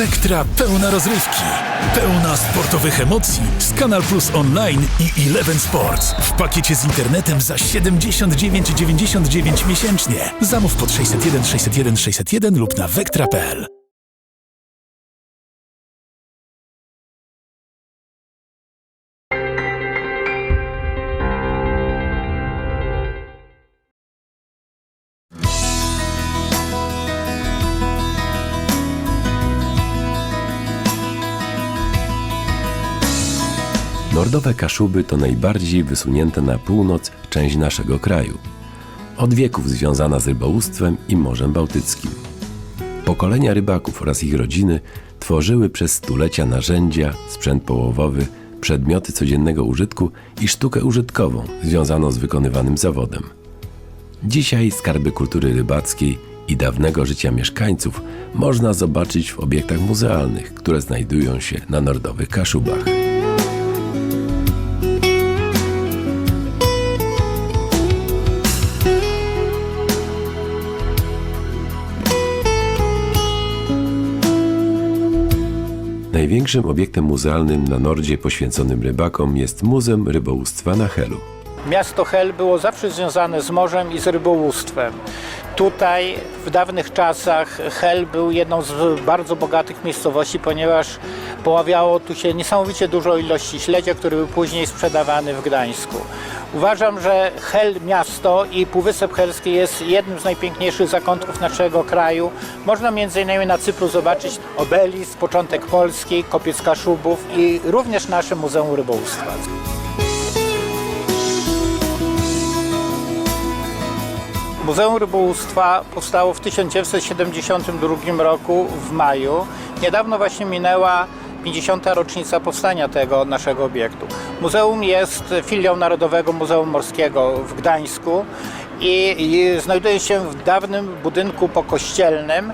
Wektra pełna rozrywki, pełna sportowych emocji z Kanal Plus Online i Eleven Sports. W pakiecie z internetem za 79,99 miesięcznie. Zamów pod 601 601 601 lub na wektra.pl. Nordowe Kaszuby to najbardziej wysunięta na północ część naszego kraju. Od wieków związana z rybołówstwem i Morzem Bałtyckim. Pokolenia rybaków oraz ich rodziny tworzyły przez stulecia narzędzia, sprzęt połowowy, przedmioty codziennego użytku i sztukę użytkową związaną z wykonywanym zawodem. Dzisiaj skarby kultury rybackiej i dawnego życia mieszkańców można zobaczyć w obiektach muzealnych, które znajdują się na Nordowych Kaszubach. Największym obiektem muzealnym na Nordzie poświęconym rybakom jest Muzeum Rybołówstwa na Helu. Miasto Hel było zawsze związane z morzem i z rybołówstwem. Tutaj w dawnych czasach Hel był jedną z bardzo bogatych miejscowości, ponieważ poławiało tu się niesamowicie dużo ilości śledzia, który był później sprzedawany w Gdańsku. Uważam, że Hel miasto i Półwysep Helski jest jednym z najpiękniejszych zakątków naszego kraju. Można m.in. na Cypru zobaczyć obelisk, początek Polski, kopiec Kaszubów i również nasze Muzeum Rybołówstwa. Muzeum Rybołówstwa powstało w 1972 roku w maju. Niedawno właśnie minęła 50. rocznica powstania tego naszego obiektu. Muzeum jest filią Narodowego Muzeum Morskiego w Gdańsku i, i znajduje się w dawnym budynku pokościelnym,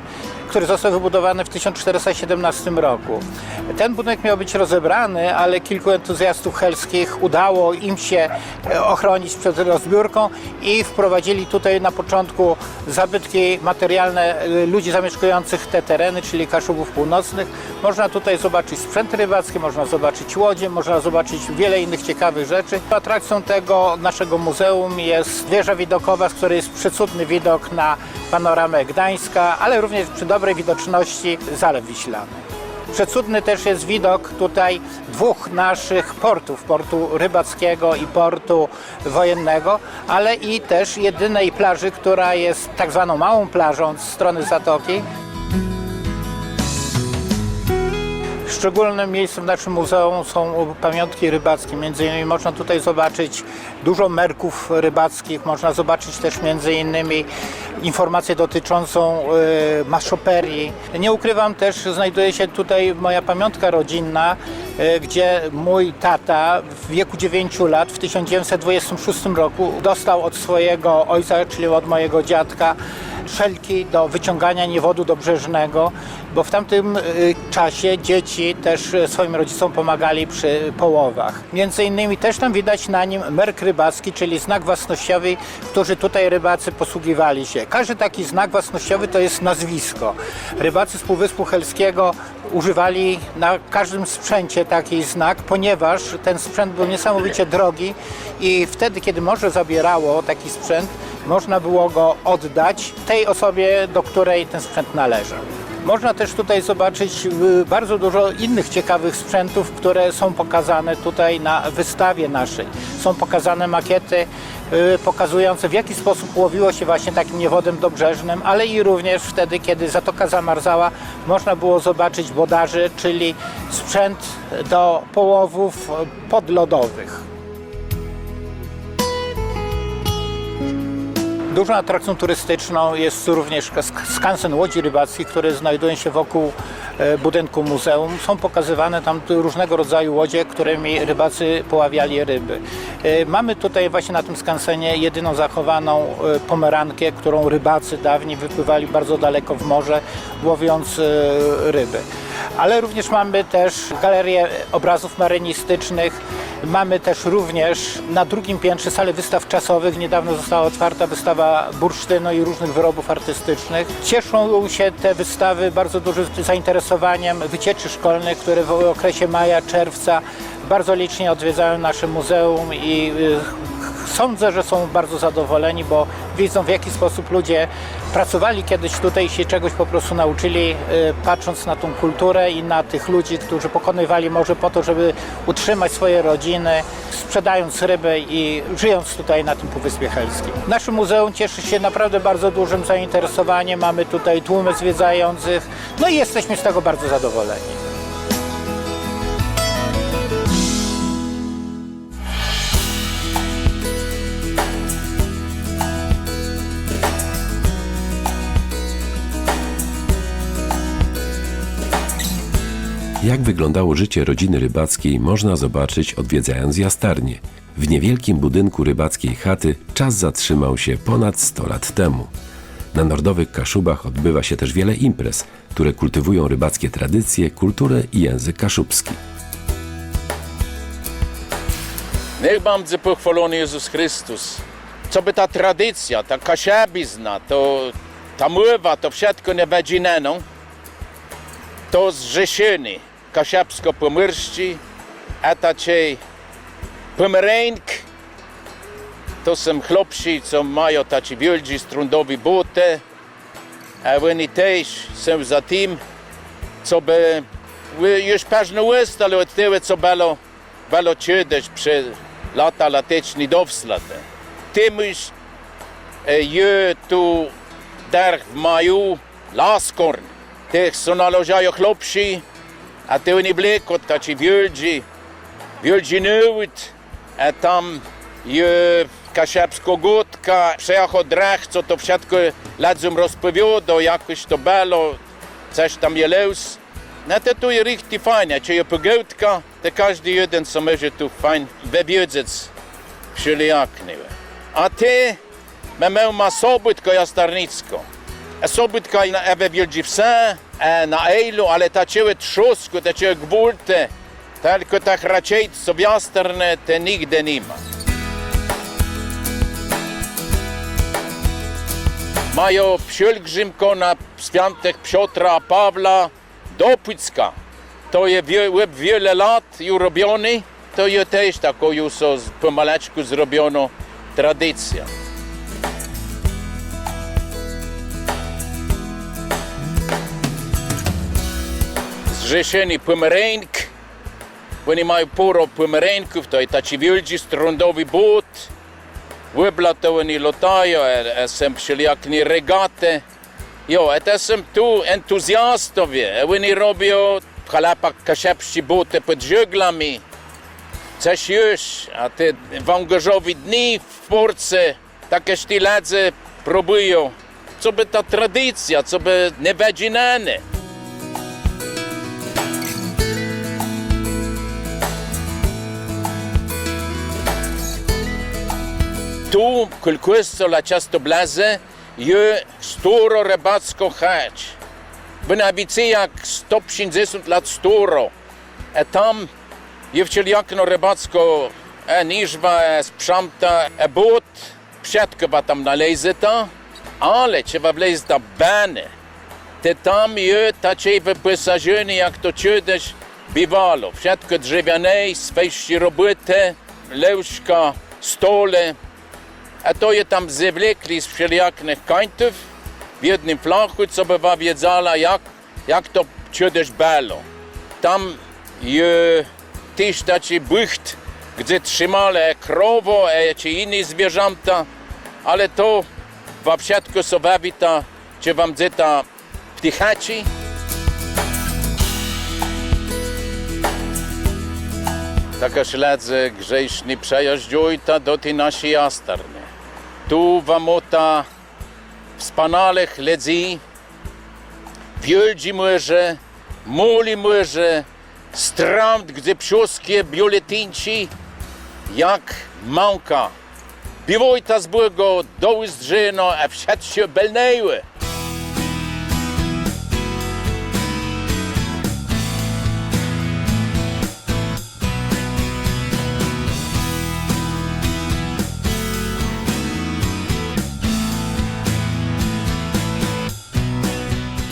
który został wybudowany w 1417 roku. Ten budynek miał być rozebrany, ale kilku entuzjastów helskich udało im się e, ochronić przed rozbiórką i wprowadzili tutaj na początku zabytki materialne e, ludzi zamieszkujących te tereny, czyli Kaszubów Północnych. Można tutaj zobaczyć sprzęt rybacki, można zobaczyć łodzie, można zobaczyć wiele innych ciekawych rzeczy. Atrakcją tego naszego muzeum jest wieża widokowa, z której jest przecudny widok na panoramę Gdańska, ale również przy dobrej widoczności Zalew Wiślany. Przecudny też jest widok tutaj dwóch naszych portów, portu rybackiego i portu wojennego, ale i też jedynej plaży, która jest tak zwaną małą plażą z strony zatoki. Szczególnym miejscem w naszym muzeum są pamiątki rybackie. Między innymi można tutaj zobaczyć dużo merków rybackich, można zobaczyć też między innymi informację dotyczącą y, maszoperii. Nie ukrywam też, znajduje się tutaj moja pamiątka rodzinna, y, gdzie mój tata w wieku 9 lat w 1926 roku dostał od swojego ojca, czyli od mojego dziadka, szelki do wyciągania niewodu dobrzeżnego, bo w tamtym y, czasie dzieci też y, swoim rodzicom pomagali przy połowach. Między innymi też tam widać na nim merk rybacki, czyli znak własnościowy, który tutaj rybacy posługiwali się. Każdy taki znak własnościowy to jest nazwisko. Rybacy z Półwyspu Helskiego używali na każdym sprzęcie taki znak, ponieważ ten sprzęt był niesamowicie drogi i wtedy, kiedy morze zabierało taki sprzęt, można było go oddać tej osobie, do której ten sprzęt należał. Można też tutaj zobaczyć y, bardzo dużo innych ciekawych sprzętów, które są pokazane tutaj na wystawie naszej. Są pokazane makiety y, pokazujące w jaki sposób łowiło się właśnie takim niewodem dobrzeżnym, ale i również wtedy, kiedy zatoka zamarzała, można było zobaczyć bodarzy, czyli sprzęt do połowów podlodowych. Dużą atrakcją turystyczną jest również sk- skansen łodzi rybackich, które znajdują się wokół e, budynku muzeum. Są pokazywane tam różnego rodzaju łodzie, którymi rybacy poławiali ryby. E, Mamy tutaj właśnie na tym skansenie jedyną zachowaną e, pomerankę, którą rybacy dawniej wypływali bardzo daleko w morze, łowiąc ryby. Ale również mamy też galerię obrazów marynistycznych, Mamy też również na drugim piętrze salę wystaw czasowych. Niedawno została otwarta wystawa bursztynu i różnych wyrobów artystycznych. Cieszą się te wystawy bardzo dużym zainteresowaniem wycieczy szkolnych, które w okresie maja, czerwca bardzo licznie odwiedzają nasze muzeum i y, sądzę, że są bardzo zadowoleni, bo widzą w jaki sposób ludzie pracowali kiedyś tutaj i się czegoś po prostu nauczyli, y, patrząc na tą kulturę i na tych ludzi, którzy pokonywali morze po to, żeby utrzymać swoje rodziny, sprzedając ryby i żyjąc tutaj na tym Półwyspie Helskim. Nasze muzeum cieszy się naprawdę bardzo dużym zainteresowaniem, mamy tutaj tłumy zwiedzających, no i jesteśmy z tego bardzo zadowoleni. Jak wyglądało życie rodziny rybackiej można zobaczyć odwiedzając jastarnię. W niewielkim budynku rybackiej chaty czas zatrzymał się ponad 100 lat temu. Na Nordowych Kaszubach odbywa się też wiele imprez, które kultywują rybackie tradycje, kulturę i język kaszubski. Niech będzie pochwalony Jezus Chrystus. Co by ta tradycja, ta kasiabizna, to ta mowa, to wszystko nie będzie neną, to zrzeszyny kasiabsko-pomyrszci, a taciej pomereńk, to są chłopcy, co mają taci wielki strundowi buty, a oni też są za tym, co by już pewnie ustali od tego, co było, było kiedyś przez lata lateczne dowslate. Tym już e, je tu der w maju laskorn. Tych, co należają chłopcy, até v Nibleko, tači Vjölđi, Vjölđinovit, tam je Кашепська гудка, Шехо Дрехцо, то всятко ледзом розповідав, якось то бело, це ж там є левс. Не те то є ріхті файня, чи є погивтка, те кожен один саме же ту файн веб'єдзець шиліякниве. А ти, ми мав масобутко я старницько. Na ejlu, ale ta ciebie trzusku, ta ciebie gbulte, tylko tak raczej co jastarne, to nigdy nie ma. Mają pielgrzymko na świętych Piotra Pawła do Pucka. To jest wie, wie- wiele lat już robiony. To jest też taką już pomaleczku zrobiono tradycja. zrzeszenie Pomerenk. Oni mają póro Pomerenków, to jest taki wielki strądowy bót. Wyblatowani latają, e, e, są wszelijakne regaty. Jo, e, to są tu entuzjastowie, oni robią chlapa kaszepści buty pod żeglami. Coś już, a te wągorzowi dni w Polsce, takie sztyledzy próbują. Co by ta tradycja, co by nie niewiedziane. Tu, kul questo la ciasto blaze, je storo rybacko chać. By na bicy jak 150 lat storo. E tam je wcieliakno rybacko e niżwa, e sprzamta, e but, wszystko tam nalezeta, ale trzeba wleźć do bany. Te tam je tacie wyposażenie jak to kiedyś bywało. Wszystko drzewiane, swejści roboty, leuszka, stole, a to je tam zwlekli z wszelijakich kańtów w jednym flachu, co bywa wiedziała, jak, jak to kiedyś było. Tam je też taki bucht, gdzie trzymali krowo, e, czy inne zwierzęta, ale to w wszystko co wawita, czy wam dzeta ptychaci. Taka śledzę grzejszny przejeżdżujta do tej naszej jastarny. Tu wam ta wspaniałych ludzi, wielki murze, muli murze, stramt, gdzie wszystkie biuletynci, jak małka. Biwojta z Bogo, do zdrzeno, a wszystko belneły.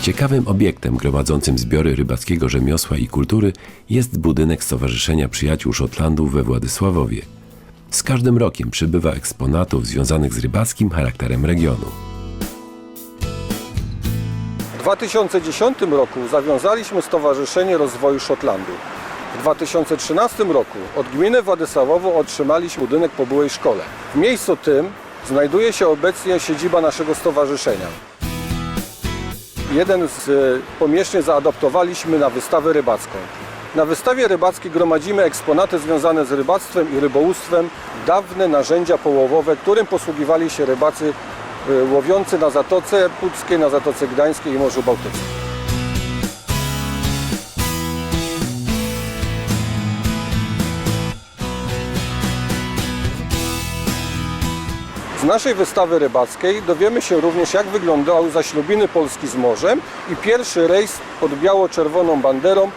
Ciekawym obiektem gromadzącym zbiory rybackiego rzemiosła i kultury jest budynek Stowarzyszenia Przyjaciół Szotlandów we Władysławowie. Z każdym rokiem przybywa eksponatów związanych z rybackim charakterem regionu. W 2010 roku zawiązaliśmy Stowarzyszenie Rozwoju Szotlandu. W 2013 roku od gminy Władysławowo otrzymaliśmy budynek po byłej szkole. W miejscu tym znajduje się obecnie siedziba naszego stowarzyszenia. Jeden z e, pomieszczeń zaadoptowaliśmy na wystawę rybacką. Na wystawie rybackiej gromadzimy eksponaty związane z rybactwem i rybołówstwem, dawne narzędzia połowowe, którym posługiwali się rybacy e, łowiący na Zatoce Puckiej, na Zatoce Gdańskiej i Morzu Bałtyckim. Z naszej wystawy rybackiej dowiemy się również, jak wyglądały zaślubiny Polski z morzem i pierwszy rejs pod biało-czerwoną banderą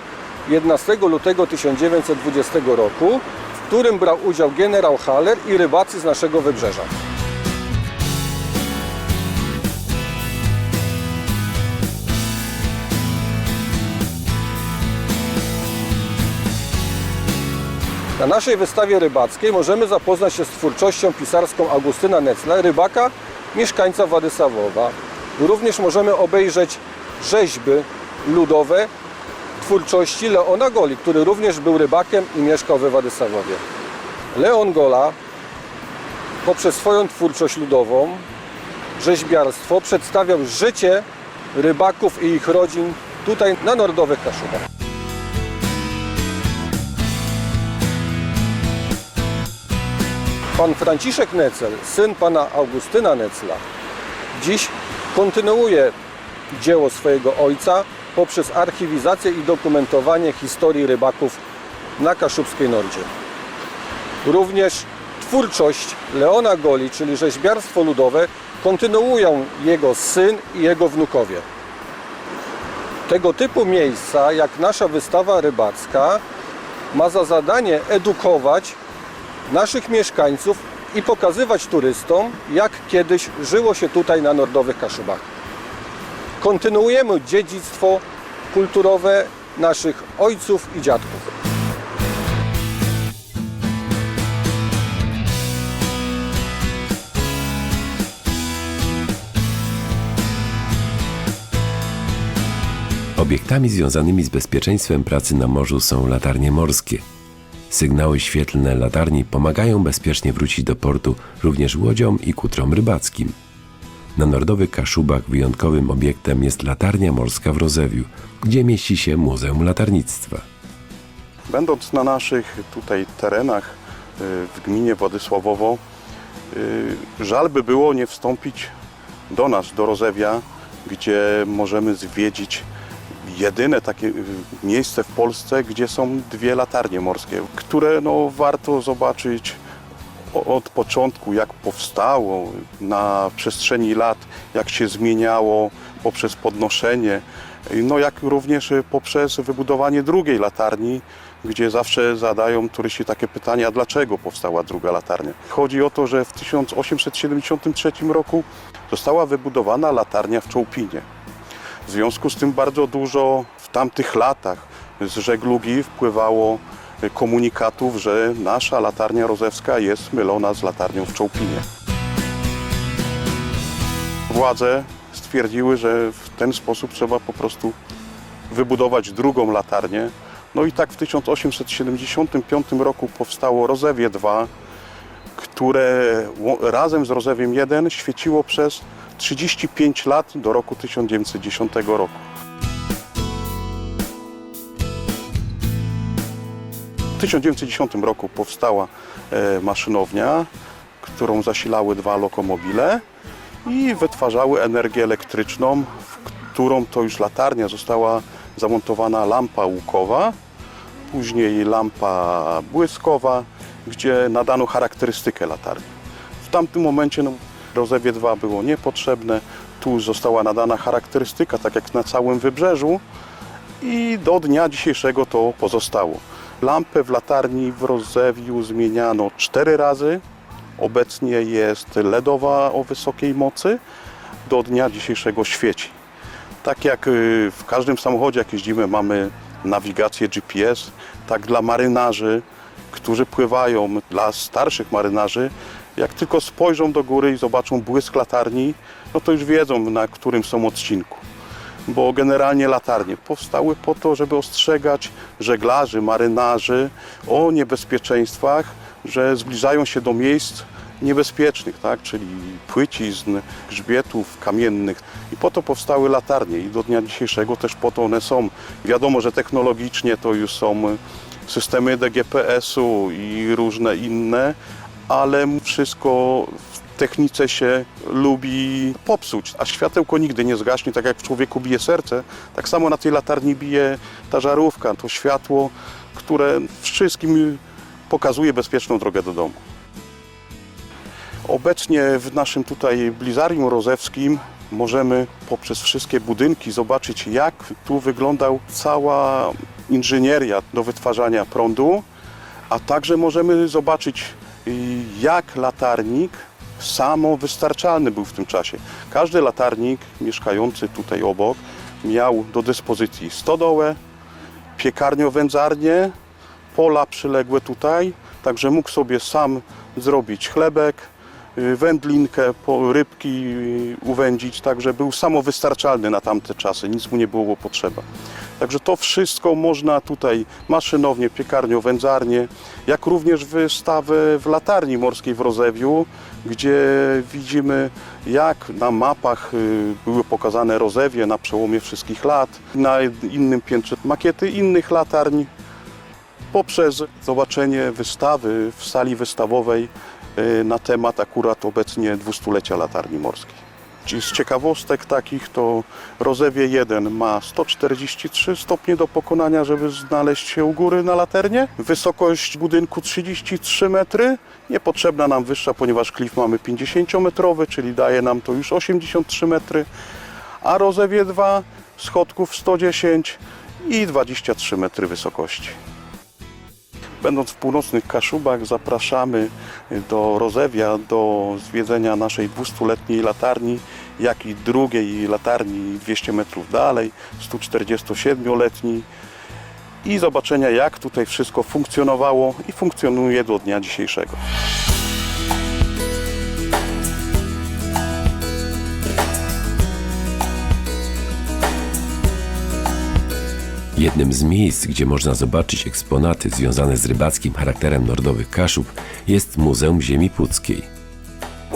11 lutego 1920 roku, w którym brał udział generał Haller i rybacy z naszego wybrzeża. Na naszej wystawie rybackiej możemy zapoznać się z twórczością pisarską Augustyna Necla, rybaka, mieszkańca Władysławowa. Również możemy obejrzeć rzeźby ludowe twórczości Leona Goli, który również był rybakiem i mieszkał we Władysławowie. Leon Gola poprzez swoją twórczość ludową, rzeźbiarstwo przedstawiał życie rybaków i ich rodzin tutaj na Narodowych Kaszubach. Pan Franciszek Necel, syn pana Augustyna Necla, dziś kontynuuje dzieło swojego ojca poprzez archiwizację i dokumentowanie historii rybaków na Kaszubskiej Nordzie. Również twórczość Leona Goli, czyli rzeźbiarstwo ludowe, kontynuują jego syn i jego wnukowie. Tego typu miejsca, jak nasza wystawa rybacka, ma za zadanie edukować naszych mieszkańców i pokazywać turystom, jak kiedyś żyło się tutaj na Nordowych Kaszubach. Kontynuujemy dziedzictwo kulturowe naszych ojców i dziadków. Obiektami związanymi z bezpieczeństwem pracy na morzu są latarnie morskie. Sygnały świetlne latarni pomagają bezpiecznie wrócić do portu również łodziom i kutrom rybackim. Na Nordowych Kaszubach wyjątkowym obiektem jest latarnia morska w Rozewiu, gdzie mieści się Muzeum Latarnictwa. Będąc na naszych tutaj terenach y, w gminie Władysławowo, y, żal by było nie wstąpić do nas, do Rozewia, gdzie możemy zwiedzić jedyne takie y, miejsce w Polsce, gdzie są dwie latarnie morskie, które no, warto zobaczyć od początku, jak powstało, na przestrzeni lat, jak się zmieniało poprzez podnoszenie, no jak również y, poprzez wybudowanie drugiej latarni, gdzie zawsze zadają turyści takie pytania, dlaczego powstała druga latarnia. Chodzi o to, że w 1873 roku została wybudowana latarnia w Czołpinie. W związku z tym bardzo dużo w tamtych latach z żeglugi wpływało y, komunikatów, że nasza latarnia rozewska jest mylona z latarnią w Czołpinie. Władze stwierdziły, że w ten sposób trzeba po prostu wybudować drugą latarnię. No i tak w 1875 roku powstało Rozewie 2, które razem z Rozewiem 1 świeciło przez 35 lat do roku 1910 roku. W 1910 roku powstała e, maszynownia, którą zasilały dwa lokomobile i wytwarzały energię elektryczną, w którą to już latarnia została zamontowana lampa łukowa, później lampa błyskowa, gdzie nadano charakterystykę latarni. W tamtym momencie no, Rozewie 2 było niepotrzebne, tu została nadana charakterystyka, tak jak na całym wybrzeżu i do dnia dzisiejszego to pozostało. Lampę w latarni w Rozewiu zmieniano cztery razy. Obecnie jest LEDowa o wysokiej mocy. Do dnia dzisiejszego świeci. Tak jak y, w każdym samochodzie, jak jeździmy, mamy nawigację GPS, tak dla marynarzy, którzy pływają, dla starszych marynarzy, jak tylko spojrzą do góry i zobaczą błysk latarni, no to już wiedzą, na którym są odcinku. Bo generalnie latarnie powstały po to, żeby ostrzegać żeglarzy, marynarzy o niebezpieczeństwach, że zbliżają się do miejsc niebezpiecznych, tak? czyli płycizn, grzbietów kamiennych. I po to powstały latarnie i do dnia dzisiejszego też po to one są. Wiadomo, że technologicznie to już są systemy DGPS-u i różne inne, ale wszystko w technice się lubi popsuć, a światełko nigdy nie zgaśnie, tak jak w człowieku bije serce, tak samo na tej latarni bije ta żarówka, to światło, które wszystkim pokazuje bezpieczną drogę do domu. Obecnie w naszym tutaj Blizarium Rozewskim możemy poprzez wszystkie budynki zobaczyć, jak tu wyglądał cała inżynieria do wytwarzania prądu, a także możemy zobaczyć, jak latarnik samowystarczalny był w tym czasie. Każdy latarnik mieszkający tutaj obok miał do dyspozycji stodołę, piekarnio-wędzarnię, pola przyległe tutaj, także mógł sobie sam zrobić chlebek, y, wędlinkę, rybki y, uwędzić, także był samowystarczalny na tamte czasy, nic mu nie było potrzeba. Także to wszystko można tutaj maszynownie, piekarnio, wędzarnię, jak również wystawę w latarni morskiej w Rozewiu, gdzie widzimy jak na mapach y, były pokazane Rozewie na przełomie wszystkich lat, na innym piętrze makiety innych latarni, poprzez zobaczenie wystawy w sali wystawowej y, na temat akurat obecnie dwustulecia latarni morskiej. Z ciekawostek takich to Rozewie 1 ma 143 stopnie do pokonania, żeby znaleźć się u góry na laternie. Wysokość budynku 33 metry. Niepotrzebna nam wyższa, ponieważ klif mamy 50-metrowy, czyli daje nam to już 83 metry. A Rozewie 2 schodków 110 i 23 metry wysokości. Będąc w północnych Kaszubach zapraszamy do Rozewia, do zwiedzenia naszej 200-letniej latarni, jak i drugiej latarni 200 metrów dalej, 147-letniej i zobaczenia jak tutaj wszystko funkcjonowało i funkcjonuje do dnia dzisiejszego. Jednym z miejsc, gdzie można zobaczyć eksponaty związane z rybackim charakterem Nordowych Kaszub jest Muzeum Ziemi Puckiej.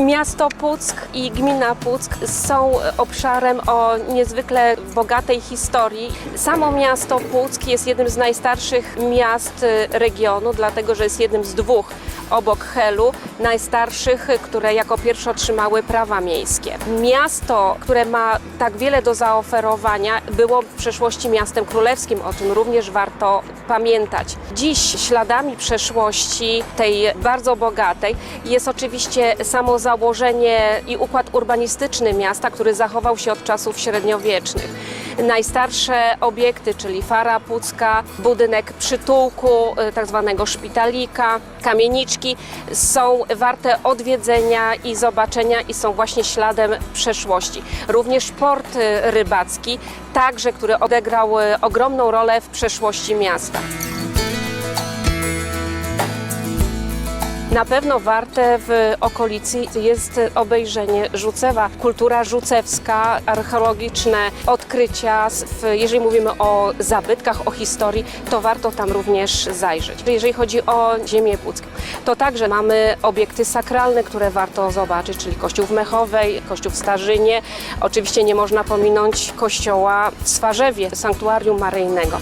Miasto Puck i gmina Puck są obszarem o niezwykle bogatej historii. Samo miasto Puck jest jednym z najstarszych miast regionu, dlatego że jest jednym z dwóch obok Helu, najstarszych, które jako pierwsze otrzymały prawa miejskie. Miasto, które ma tak wiele do zaoferowania, było w przeszłości miastem królewskim, o czym również warto pamiętać. Dziś śladami przeszłości tej bardzo bogatej jest oczywiście samo założenie i układ urbanistyczny miasta, który zachował się od czasów średniowiecznych. Najstarsze obiekty, czyli fara pucka, budynek przytułku, y, tak zwanego szpitalika, kamieniczki są warte odwiedzenia i zobaczenia i są właśnie śladem przeszłości. Również port y, rybacki, także który odegrał y, ogromną rolę w przeszłości miasta. Na pewno warte w okolicy jest obejrzenie Żucewa. Kultura żucewska, archeologiczne odkrycia, jeżeli mówimy o zabytkach, o historii, to warto tam również zajrzeć. Jeżeli chodzi o ziemię pucką, to także mamy obiekty sakralne, które warto zobaczyć, czyli kościół w Mechowej, kościół w Starzynie. Oczywiście nie można pominąć kościoła w Swarzewie, sanktuarium maryjnego.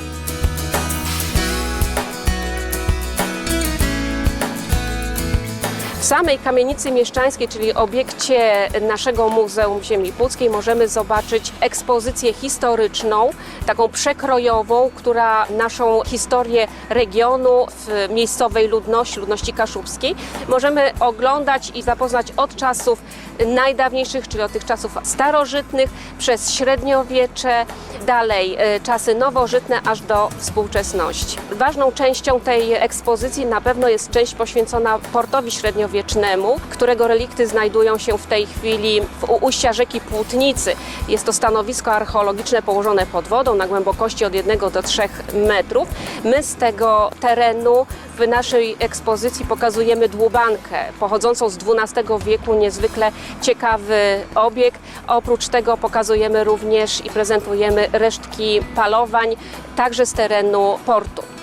Samej kamienicy mieszczańskiej, czyli obiekcie naszego Muzeum Ziemi Puckiej, możemy zobaczyć ekspozycję historyczną, taką przekrojową, która naszą historię regionu w miejscowej ludności, ludności kaszubskiej, możemy oglądać i zapoznać od czasów najdawniejszych, czyli od tych czasów starożytnych, przez średniowiecze, dalej e, czasy nowożytne, aż do współczesności. Ważną częścią tej ekspozycji na pewno jest część poświęcona portowi średniowiecznemu, średniowiecznemu, którego relikty znajdują się w tej chwili w ujścia rzeki Płótnicy. Jest to stanowisko archeologiczne położone pod wodą na głębokości od 1 do 3 metrów. My z tego terenu w naszej ekspozycji pokazujemy dłubankę pochodzącą z XII wieku, niezwykle ciekawy obieg. Oprócz tego pokazujemy również i prezentujemy resztki palowań, także z terenu portu.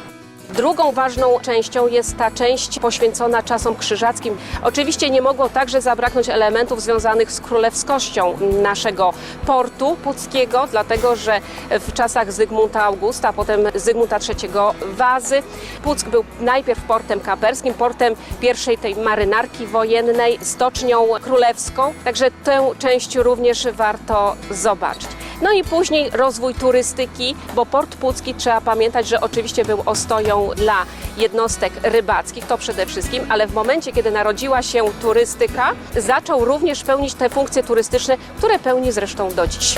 Drugą ważną częścią jest ta część poświęcona czasom krzyżackim. Oczywiście nie mogło także zabraknąć elementów związanych z królewskością naszego portu puckiego, dlatego że w czasach Zygmunta Augusta, potem Zygmunta III Wazy, Puck był najpierw portem kaperskim, portem pierwszej tej marynarki wojennej, stocznią królewską, także tę część również warto zobaczyć. No i później rozwój turystyki, bo port pucki trzeba pamiętać, że oczywiście był ostoją dla jednostek rybackich, to przede wszystkim, ale w momencie, kiedy narodziła się turystyka, zaczął również pełnić te funkcje turystyczne, które pełni zresztą do dziś.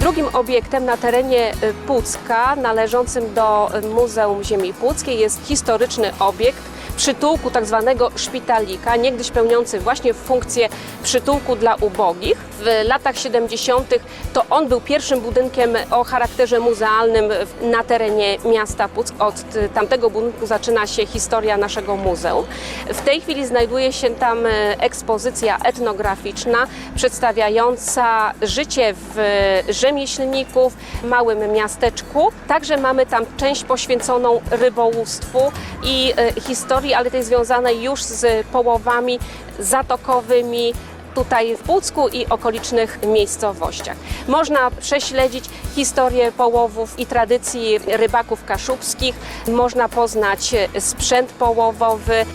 Drugim obiektem na terenie Pucka, należącym do Muzeum Ziemi Puckiej, jest historyczny obiekt przytułku tak zwanego szpitalika, niegdyś pełniący właśnie funkcję przytułku dla ubogich. W latach 70. to on był pierwszym budynkiem o charakterze muzealnym na terenie miasta Puck. Od y, tamtego budynku zaczyna się historia naszego muzeum. W tej chwili znajduje się tam y, ekspozycja etnograficzna przedstawiająca życie w rzemieślników w małym miasteczku. Także mamy tam część poświęconą rybołówstwu i y, ale tej związanej już z połowami zatokowymi, tutaj w Pucku i okolicznych miejscowościach. Można prześledzić historię połowów i tradycji rybaków kaszubskich, można poznać sprzęt połowowy.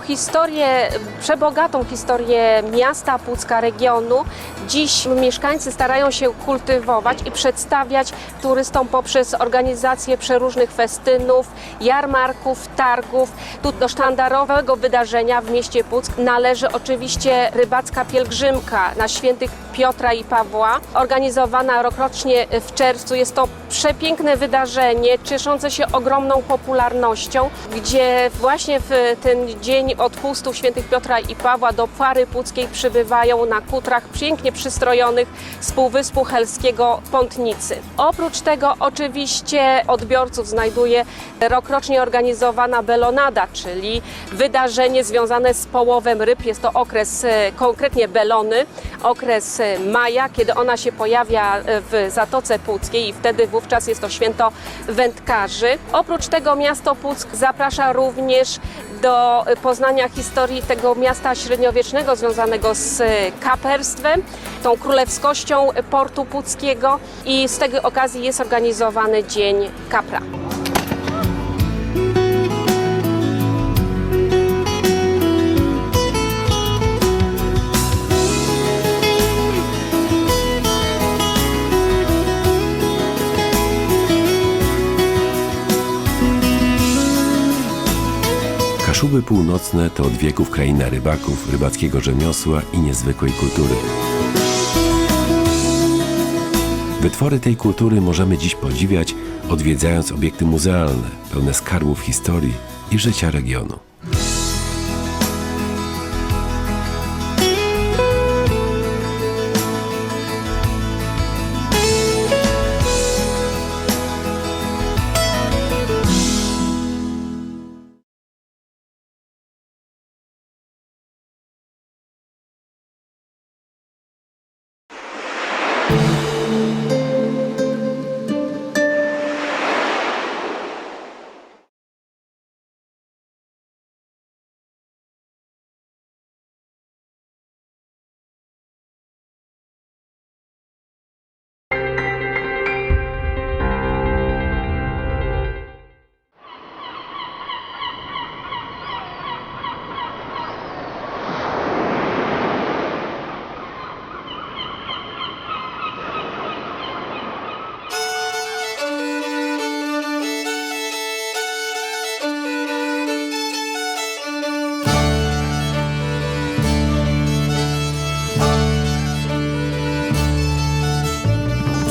Historię, przebogatą historię miasta Pucka, regionu, dziś mieszkańcy starają się kultywować i przedstawiać turystom poprzez organizację przeróżnych festynów, jarmarków, targów. Tu do sztandarowego wydarzenia w mieście Puck należy oczywiście rybacka pielgrzymka na świętych Piotra i Pawła, organizowana rokrocznie w czerwcu. Jest to przepiękne wydarzenie, cieszące się ogromną popularnością, gdzie właśnie w ten dzień odpustu świętych Piotra i Pawła do Pary Puckiej przybywają na kutrach pięknie przystrojonych z Półwyspu Helskiego Pątnicy. Oprócz tego oczywiście odbiorców znajduje rokrocznie organizowana belonada, czyli wydarzenie związane z połowem ryb. Jest to okres e, konkretnie belony, okres e, maja, kiedy ona się pojawia e, w Zatoce Puckiej i wtedy wówczas jest to święto wędkarzy. Oprócz tego miasto Puck zaprasza również do poznania historii tego miasta średniowiecznego związanego z kaperstwem, tą królewskością portu puckiego i z tej okazji jest organizowany Dzień Kapra. Kaszuby Północne to od wieków kraina rybaków, rybackiego rzemiosła i niezwykłej kultury. Wytwory tej kultury możemy dziś podziwiać, odwiedzając obiekty muzealne, pełne skarbów historii i życia regionu.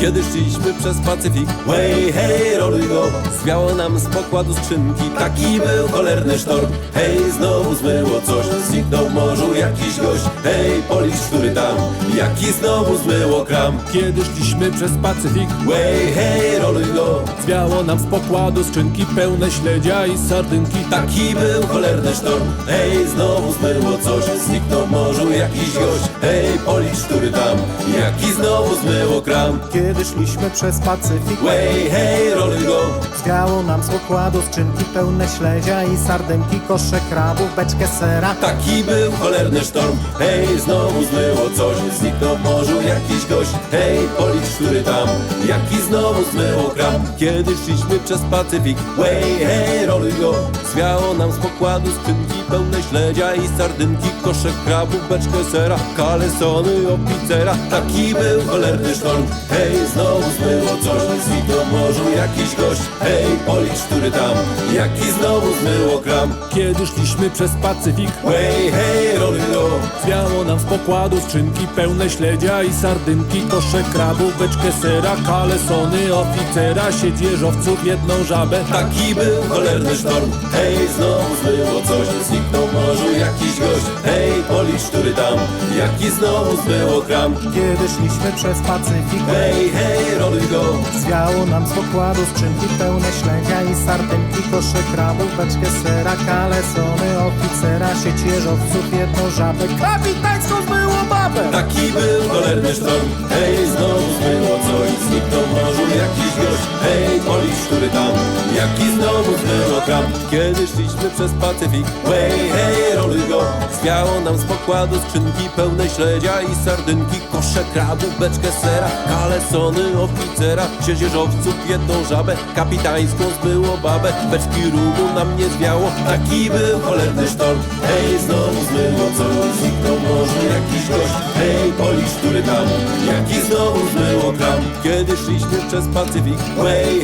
Kiedy szliśmy przez Pacyfik Way, hej, roluj go. Zwiało nam z pokładu skrzynki Taki był cholerny sztorm. Hej, znowu zmyło coś Zniknął w morzu jakiś gość. Hej, policz, który tam Jaki znowu zmyło kram. Kiedy szliśmy przez Pacyfik Way, hej, roluj go. Zwiało nam z pokładu skrzynki pełne śledzia i sardynki. Taki był cholerny sztorm. Hej, znowu zmyło coś Zniknął w morzu jakiś gość. Hej, policz, który tam Jaki znowu zmyło kram. Kiedy szliśmy przez Pacyfik. Way, hej, roluj go. Zwiało nam z pokładu skrzynki pełne śledzia i sardynki, kosze krabów, beczkę sera. Taki był cholerny sztorm. Hej, znowu zmyło coś. Zniknął w morzu jakiś gość. Hej, policz, który tam. Jaki znowu zmyło kram. Kiedy szliśmy przez Pacyfik. Way, hej, roluj go Zwiało nam z pokładu skrzynki Pełne śledzia i sardynki Kosze krabów, beczkę sera Kalesony, oficera. Taki był cholerny sztorm. Hej, znowu zmyło coś. Zniknął w morzu jakiś gość. Hej, policz, który tam. Jaki znowu zmyło kram. Kiedy szliśmy przez Pacyfik Way, hej, roluj go Zwiało nam z pokładu skrzynki pełne śledzia i sardynki Kosze krabów, beczkę sera, kalesony oficera. Sieć jeżowców, jedną żabę. Taki był cholerny sztorm. Hej, znowu zmyło coś Zniknął morzu jakiś gość. Hej, policz, który tam Jaki znowu zmyło kram. Kiedy szliśmy przez Pacyfik Hej, hej, roluj go Zwiało nam z pokładu skrzynki pełne śledzia i sardynki, kosze krabów, beczkę sera, kalesony, oficera, sieć jeżowców, jedną żabę. Kapitańską zmyło babę! Taki był cholerny sztorm. Hej, znowu zmyło coś Zniknął w morzu jakiś gość. Hej, policz, który tam Jaki znowu zmyło kram. Kiedy szliśmy przez Pacyfik. Way, hej, roluj go Zwiało nam z pokładu skrzynki Pełne śledzia i sardynki Kosze krabów, beczkę sera Kalesony, oficera. Siedzieżowców, jedną żabę Kapitańską zmyło babę. Beczki rumu nam nie zwiało Taki był cholerny sztorm. Hej, znowu zmyło coś Zniknął morzu jakiś gość. Hej, policz, który tam Jaki znowu zmyło kram. Kiedy szliśmy przez Pacyfik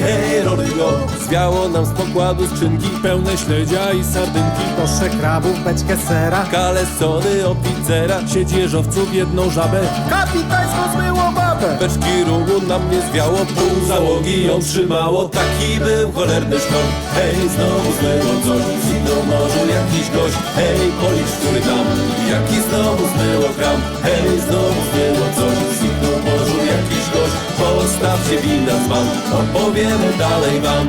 hej, roluj go. Zwiało nam z pokładu skrzynki Pełne śledzia i sardynki Kosze krabów, beczkę sera Kalesony, oficera Sieć jeżowców, jedną żabę. Kapitańską zmyło babę! Beczki rumu nam nie zwiało Pół załogi ją trzymało. Taki był cholerny sztorm. Hej, znowu zmyło coś w morzu jakiś gość. Hej, policz, który tam Jaki znowu zmyło kram Hej, znowu zmyło coś w morzu jakiś gość. Postawcie wina dzban Opowiemy dalej wam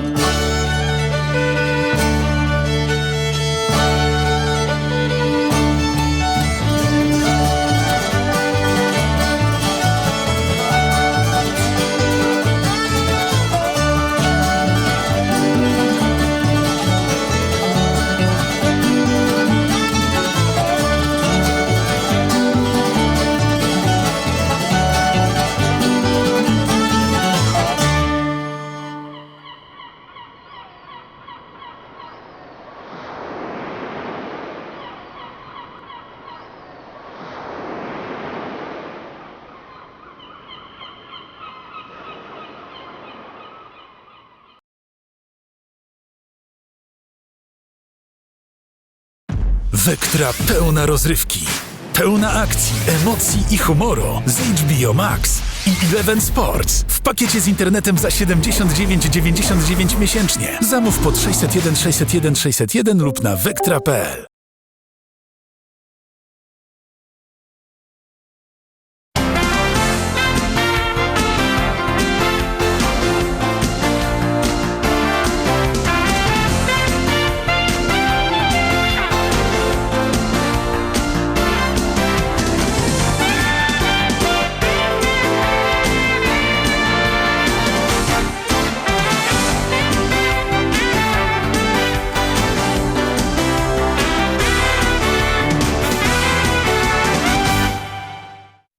Wektra pełna rozrywki, pełna akcji, emocji i humoru z HBO Max i Eleven Sports w pakiecie z internetem za 79,99 miesięcznie. Zamów pod 601 601 601 lub na wektra.pl.